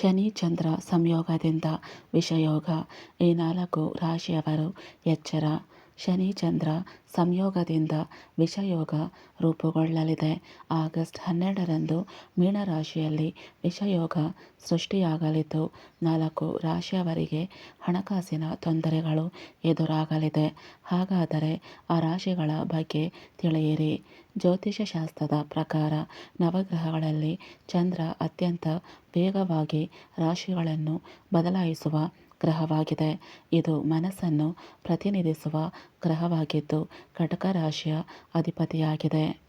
ಶನಿ ಚಂದ್ರ ಸಂಯೋಗದಿಂದ ವಿಷಯೋಗ. ಈ ನಾಲ್ಕು ರಾಶಿಯವರು ಎಚ್ಚರ. ಶನಿ ಚಂದ್ರ ಸಂಯೋಗದಿಂದ ವಿಷಯೋಗ ರೂಪುಗೊಳ್ಳಲಿದೆ. ಆಗಸ್ಟ್ ಹನ್ನೆರಡರಂದು ಮೀನರಾಶಿಯಲ್ಲಿ ವಿಷಯೋಗ ಸೃಷ್ಟಿಯಾಗಲಿದ್ದು, ನಾಲ್ಕು ರಾಶಿಯವರಿಗೆ ಹಣಕಾಸಿನ ತೊಂದರೆಗಳು ಎದುರಾಗಲಿದೆ. ಹಾಗಾದರೆ ಆ ರಾಶಿಗಳ ಬಗ್ಗೆ ತಿಳಿಯಿರಿ. ಜ್ಯೋತಿಷ ಶಾಸ್ತ್ರದ ಪ್ರಕಾರ ನವಗ್ರಹಗಳಲ್ಲಿ ಚಂದ್ರ ಅತ್ಯಂತ ವೇಗವಾಗಿ ರಾಶಿಗಳನ್ನು ಬದಲಾಯಿಸುವ ಗ್ರಹವಾಗಿದೆ. ಇದು ಮನಸ್ಸನ್ನು ಪ್ರತಿನಿಧಿಸುವ ಗ್ರಹವಾಗಿದ್ದು ಕಟಕ ರಾಶಿಯ ಅಧಿಪತಿಯಾಗಿದೆ.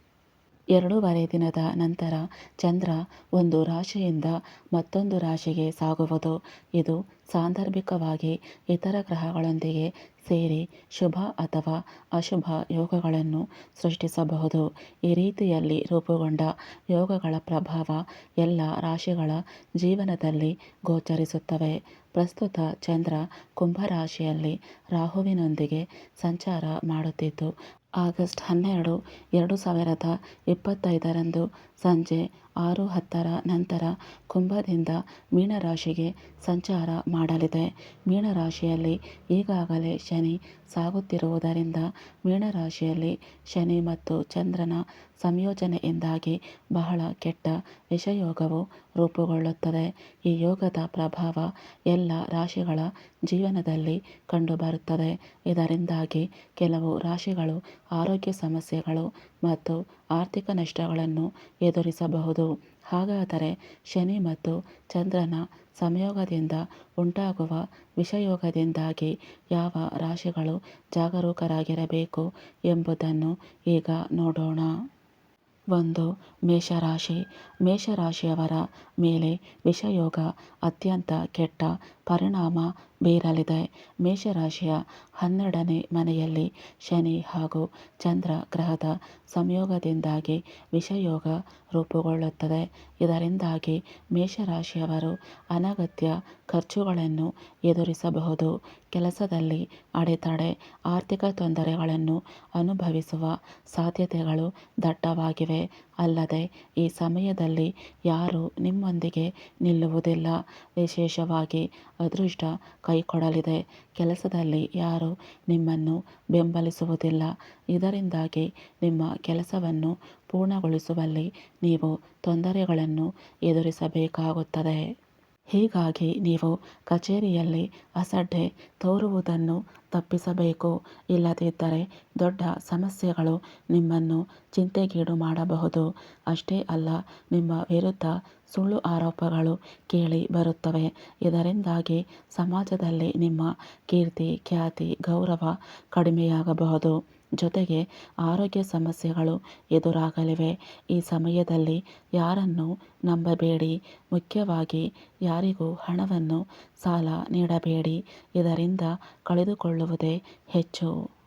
ಎರಡೂವರೆ ದಿನದ ನಂತರ ಚಂದ್ರ ಒಂದು ರಾಶಿಯಿಂದ ಮತ್ತೊಂದು ರಾಶಿಗೆ ಸಾಗುವುದು. ಇದು ಸಾಂದರ್ಭಿಕವಾಗಿ ಇತರ ಗ್ರಹಗಳೊಂದಿಗೆ ಸೇರಿ ಶುಭ ಅಥವಾ ಅಶುಭ ಯೋಗಗಳನ್ನು ಸೃಷ್ಟಿಸಬಹುದು. ಈ ರೀತಿಯಲ್ಲಿ ರೂಪುಗೊಂಡ ಯೋಗಗಳ ಪ್ರಭಾವ ಎಲ್ಲ ರಾಶಿಗಳ ಜೀವನದಲ್ಲಿ ಗೋಚರಿಸುತ್ತವೆ. ಪ್ರಸ್ತುತ ಚಂದ್ರ ಕುಂಭರಾಶಿಯಲ್ಲಿ ರಾಹುವಿನೊಂದಿಗೆ ಸಂಚಾರ ಮಾಡುತ್ತಿದ್ದು ಆಗಸ್ಟ್ ಹನ್ನೆರಡು ಎರಡು ಸಾವಿರದ ಇಪ್ಪತ್ತೈದರಂದು ಸಂಜೆ ಆರು ಹತ್ತರ ನಂತರ ಕುಂಭದಿಂದ ಮೀನರಾಶಿಗೆ ಸಂಚಾರ ಮಾಡಲಿದೆ. ಮೀನರಾಶಿಯಲ್ಲಿ ಈಗಾಗಲೇ ಶನಿ ಸಾಗುತ್ತಿರುವುದರಿಂದ ಮೀನರಾಶಿಯಲ್ಲಿ ಶನಿ ಮತ್ತು ಚಂದ್ರನ ಸಂಯೋಜನೆಯಿಂದಾಗಿ ಬಹಳ ಕೆಟ್ಟ ವಿಷಯೋಗವು ರೂಪುಗೊಳ್ಳುತ್ತದೆ. ಈ ಯೋಗದ ಪ್ರಭಾವ ಎಲ್ಲ ರಾಶಿಗಳ ಜೀವನದಲ್ಲಿ ಕಂಡುಬರುತ್ತದೆ. ಇದರಿಂದಾಗಿ ಕೆಲವು ರಾಶಿಗಳು ಆರೋಗ್ಯ ಸಮಸ್ಯೆಗಳು ಮತ್ತು ಆರ್ಥಿಕ ನಷ್ಟಗಳನ್ನು ಎದುರಿಸಬಹುದು. ಹಾಗಾದರೆ ಶನಿ ಮತ್ತು ಚಂದ್ರನ ಸಂಯೋಗದಿಂದ ಉಂಟಾಗುವ ವಿಷಯೋಗದಿಂದಾಗಿ ಯಾವ ರಾಶಿಗಳು ಜಾಗರೂಕರಾಗಿರಬೇಕು ಎಂಬುದನ್ನು ಈಗ ನೋಡೋಣ. ಒಂದು, ಮೇಷರಾಶಿ. ಮೇಷರಾಶಿಯವರ ಮೇಲೆ ವಿಷಯೋಗ ಅತ್ಯಂತ ಕೆಟ್ಟ ಪರಿಣಾಮ ಬೀರಲಿದೆ. ಮೇಷರಾಶಿಯ ಹನ್ನೆರಡನೇ ಮನೆಯಲ್ಲಿ ಶನಿ ಹಾಗೂ ಚಂದ್ರ ಗ್ರಹದ ಸಂಯೋಗದಿಂದಾಗಿ ವಿಷಯೋಗ ರೂಪುಗೊಳ್ಳುತ್ತದೆ. ಇದರಿಂದಾಗಿ ಮೇಷರಾಶಿಯವರು ಅನಗತ್ಯ ಖರ್ಚುಗಳನ್ನು ಎದುರಿಸಬಹುದು. ಕೆಲಸದಲ್ಲಿ ಅಡೆತಡೆ, ಆರ್ಥಿಕ ತೊಂದರೆಗಳನ್ನು ಅನುಭವಿಸುವ ಸಾಧ್ಯತೆಗಳು ದಟ್ಟವಾಗಿವೆ. ಅಲ್ಲದೆ, ಈ ಸಮಯದಲ್ಲಿ ಯಾರೂ ನಿಮ್ಮೊಂದಿಗೆ ನಿಲ್ಲುವುದಿಲ್ಲ. ವಿಶೇಷವಾಗಿ ಅದೃಷ್ಟ ಕೈಕೊಡಲಿದೆ. ಕೆಲಸದಲ್ಲಿ ಯಾರೂ ನಿಮ್ಮನ್ನು ಬೆಂಬಲಿಸುವುದಿಲ್ಲ. ಇದರಿಂದಾಗಿ ನಿಮ್ಮ ಕೆಲಸವನ್ನು ಪೂರ್ಣಗೊಳಿಸುವಲ್ಲಿ ನೀವು ತೊಂದರೆಗಳನ್ನು ಎದುರಿಸಬೇಕಾಗುತ್ತದೆ. ಹೀಗಾಗಿ ನೀವು ಕಚೇರಿಯಲ್ಲಿ ಅಸಡ್ಡೆ ತೋರುವುದನ್ನು ತಪ್ಪಿಸಬೇಕು. ಇಲ್ಲದಿದ್ದರೆ ದೊಡ್ಡ ಸಮಸ್ಯೆಗಳು ನಿಮ್ಮನ್ನು ಚಿಂತೆಗೀಡು ಮಾಡಬಹುದು. ಅಷ್ಟೇ ಅಲ್ಲ, ನಿಮ್ಮ ವಿರುದ್ಧ ಸುಳ್ಳು ಆರೋಪಗಳು ಕೇಳಿ ಬರುತ್ತವೆ. ಇದರಿಂದಾಗಿ ಸಮಾಜದಲ್ಲಿ ನಿಮ್ಮ ಕೀರ್ತಿ, ಖ್ಯಾತಿ, ಗೌರವ ಕಡಿಮೆಯಾಗಬಹುದು. ಜೊತೆಗೆ ಆರೋಗ್ಯ ಸಮಸ್ಯೆಗಳು ಎದುರಾಗಲಿವೆ. ಈ ಸಮಯದಲ್ಲಿ ಯಾರನ್ನು ನಂಬಬೇಡಿ. ಮುಖ್ಯವಾಗಿ ಯಾರಿಗೂ ಹಣವನ್ನು ಸಾಲ ನೀಡಬೇಡಿ ಇದರಿಂದ ಕಳೆದುಕೊಳ್ಳುವುದೇ ಹೆಚ್ಚು.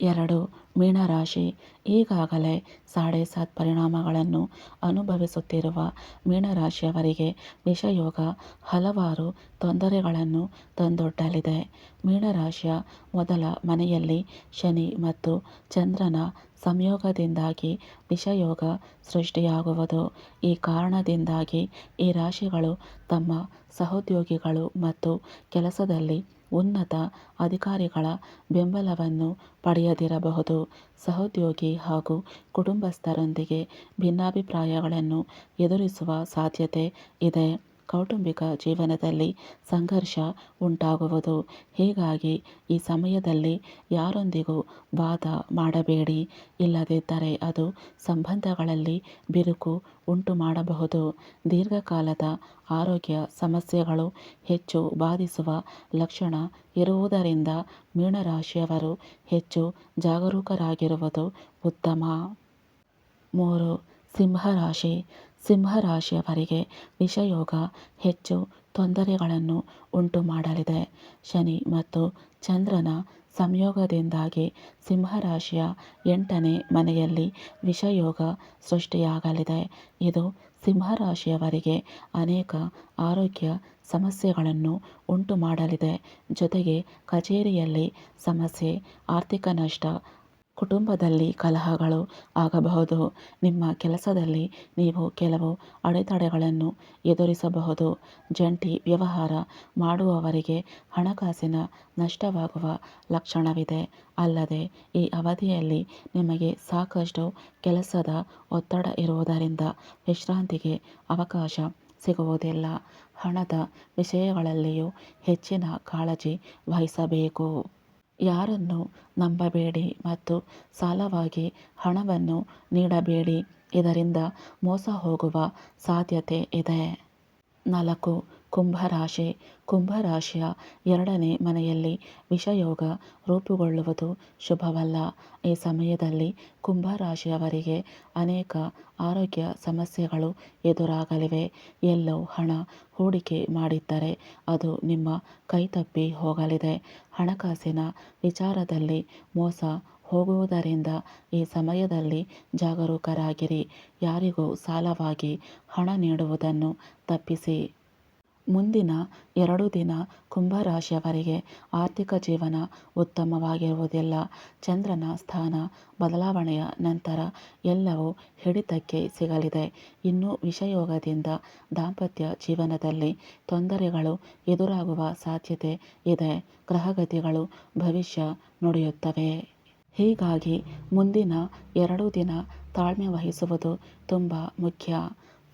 ಎರಡು ಮೀನರಾಶಿ ಈಗಾಗಲೇ ಸಾಡೆ ಸಾತ್ ಪರಿಣಾಮಗಳನ್ನು ಅನುಭವಿಸುತ್ತಿರುವ ಮೀನರಾಶಿಯವರಿಗೆ ವಿಷಯೋಗ ಹಲವಾರು ತೊಂದರೆಗಳನ್ನು ತಂದೊಡ್ಡಲಿದೆ. ಮೀನರಾಶಿಯ ಮೊದಲ ಮನೆಯಲ್ಲಿ ಶನಿ ಮತ್ತು ಚಂದ್ರನ ಸಂಯೋಗದಿಂದಾಗಿ ವಿಷಯೋಗ ಸೃಷ್ಟಿಯಾಗುವುದು. ಈ ಕಾರಣದಿಂದಾಗಿ ಈ ರಾಶಿಗಳು ತಮ್ಮ ಸಹೋದ್ಯೋಗಿಗಳು ಮತ್ತು ಕೆಲಸದಲ್ಲಿ ಉನ್ನತ ಅಧಿಕಾರಿಗಳ ಬೆಂಬಲವನ್ನು ಪಡೆಯದಿರಬಹುದು. ಸಹೋದ್ಯೋಗಿ ಹಾಗೂ ಕುಟುಂಬಸ್ಥರೊಂದಿಗೆ ಭಿನ್ನಾಭಿಪ್ರಾಯಗಳನ್ನು ಎದುರಿಸುವ ಸಾಧ್ಯತೆ ಇದೆ. ಕೌಟುಂಬಿಕ ಜೀವನದಲ್ಲಿ ಸಂಘರ್ಷ ಉಂಟಾಗುವುದು. ಹೀಗಾಗಿ ಈ ಸಮಯದಲ್ಲಿ ಯಾರೊಂದಿಗೂ ವಾದ ಮಾಡಬೇಡಿ. ಇಲ್ಲದಿದ್ದರೆ ಅದು ಸಂಬಂಧಗಳಲ್ಲಿ ಬಿರುಕು ಉಂಟು ಮಾಡಬಹುದು ದೀರ್ಘಕಾಲದ ಆರೋಗ್ಯ ಸಮಸ್ಯೆಗಳು ಹೆಚ್ಚು ಬಾಧಿಸುವ ಲಕ್ಷಣ ಇರುವುದರಿಂದ ಮೀನರಾಶಿಯವರು ಹೆಚ್ಚು ಜಾಗರೂಕರಾಗಿರುವುದು ಉತ್ತಮ. ಮೂರು, ಸಿಂಹರಾಶಿ. ಸಿಂಹರಾಶಿಯವರಿಗೆ ವಿಷಯೋಗ ಹೆಚ್ಚು ತೊಂದರೆಗಳನ್ನು ಉಂಟು ಮಾಡಲಿದೆ ಶನಿ ಮತ್ತು ಚಂದ್ರನ ಸಂಯೋಗದಿಂದಾಗಿ ಸಿಂಹರಾಶಿಯ ಎಂಟನೇ ಮನೆಯಲ್ಲಿ ವಿಷಯೋಗ ಸೃಷ್ಟಿಯಾಗಲಿದೆ. ಇದು ಸಿಂಹರಾಶಿಯವರಿಗೆ ಅನೇಕ ಆರೋಗ್ಯ ಸಮಸ್ಯೆಗಳನ್ನು ಉಂಟು ಮಾಡಲಿದೆ ಜೊತೆಗೆ ಕಚೇರಿಯಲ್ಲಿ ಸಮಸ್ಯೆ, ಆರ್ಥಿಕ ನಷ್ಟ ಕುಟುಂಬದಲ್ಲಿ ಕಲಹಗಳು ಆಗಬಹುದು. ನಿಮ್ಮ ಕೆಲಸದಲ್ಲಿ ನೀವು ಕೆಲವು ಅಡೆತಡೆಗಳನ್ನು ಎದುರಿಸಬಹುದು. ಜಂಟಿ ವ್ಯವಹಾರ ಮಾಡುವವರಿಗೆ ಹಣಕಾಸಿನ ನಷ್ಟವಾಗುವ ಲಕ್ಷಣವಿದೆ. ಅಲ್ಲದೆ, ಈ ಅವಧಿಯಲ್ಲಿ ನಿಮಗೆ ಸಾಕಷ್ಟು ಕೆಲಸದ ಒತ್ತಡ ಇರುವುದರಿಂದ ವಿಶ್ರಾಂತಿಗೆ ಅವಕಾಶ ಸಿಗುವುದಿಲ್ಲ. ಹಣದ ವಿಷಯಗಳಲ್ಲಿಯೂ ಹೆಚ್ಚಿನ ಕಾಳಜಿ ವಹಿಸಬೇಕು. ಯಾರನ್ನು ನಂಬಬೇಡಿ ಮತ್ತು ಸಾಲವಾಗಿ ಹಣವನ್ನು ನೀಡಬೇಡಿ. ಇದರಿಂದ ಮೋಸ ಹೋಗುವ ಸಾಧ್ಯತೆ ಇದೆ. ನಾಲ್ಕು ಕುಂಭರಾಶಿ. ಕುಂಭರಾಶಿಯ ಎರಡನೇ ಮನೆಯಲ್ಲಿ ವಿಷಯೋಗ ರೂಪುಗೊಳ್ಳುವುದು ಶುಭವಲ್ಲ. ಈ ಸಮಯದಲ್ಲಿ ಕುಂಭರಾಶಿಯವರಿಗೆ ಅನೇಕ ಆರೋಗ್ಯ ಸಮಸ್ಯೆಗಳು ಎದುರಾಗಲಿವೆ. ಎಲ್ಲೋ ಹಣ ಹೂಡಿಕೆ ಮಾಡಿದ್ದರೆ ಅದು ನಿಮ್ಮ ಕೈತಪ್ಪಿ ಹೋಗಲಿದೆ. ಹಣಕಾಸಿನ ವಿಚಾರದಲ್ಲಿ ಮೋಸ ಹೋಗುವುದರಿಂದ ಈ ಸಮಯದಲ್ಲಿ ಜಾಗರೂಕರಾಗಿರಿ. ಯಾರಿಗೂ ಸಾಲವಾಗಿ ಹಣ ನೀಡುವುದನ್ನು ತಪ್ಪಿಸಿ. ಮುಂದಿನ ಎರಡು ದಿನ ಕುಂಭರಾಶಿಯವರಿಗೆ ಆರ್ಥಿಕ ಜೀವನ ಉತ್ತಮವಾಗಿರುವುದಿಲ್ಲ. ಚಂದ್ರನ ಸ್ಥಾನ ಬದಲಾವಣೆಯ ನಂತರ ಎಲ್ಲವೂ ಹಿಡಿತಕ್ಕೆ ಸಿಗಲಿದೆ. ಇನ್ನು ವಿಷಯೋಗದಿಂದ ದಾಂಪತ್ಯ ಜೀವನದಲ್ಲಿ ತೊಂದರೆಗಳು ಎದುರಾಗುವ ಸಾಧ್ಯತೆ ಇದೆ. ಗ್ರಹಗತಿಗಳು ಭವಿಷ್ಯ ನುಡಿಯುತ್ತವೆ. ಹೀಗಾಗಿ ಮುಂದಿನ ಎರಡು ದಿನ ತಾಳ್ಮೆ ವಹಿಸುವುದು ತುಂಬ ಮುಖ್ಯ.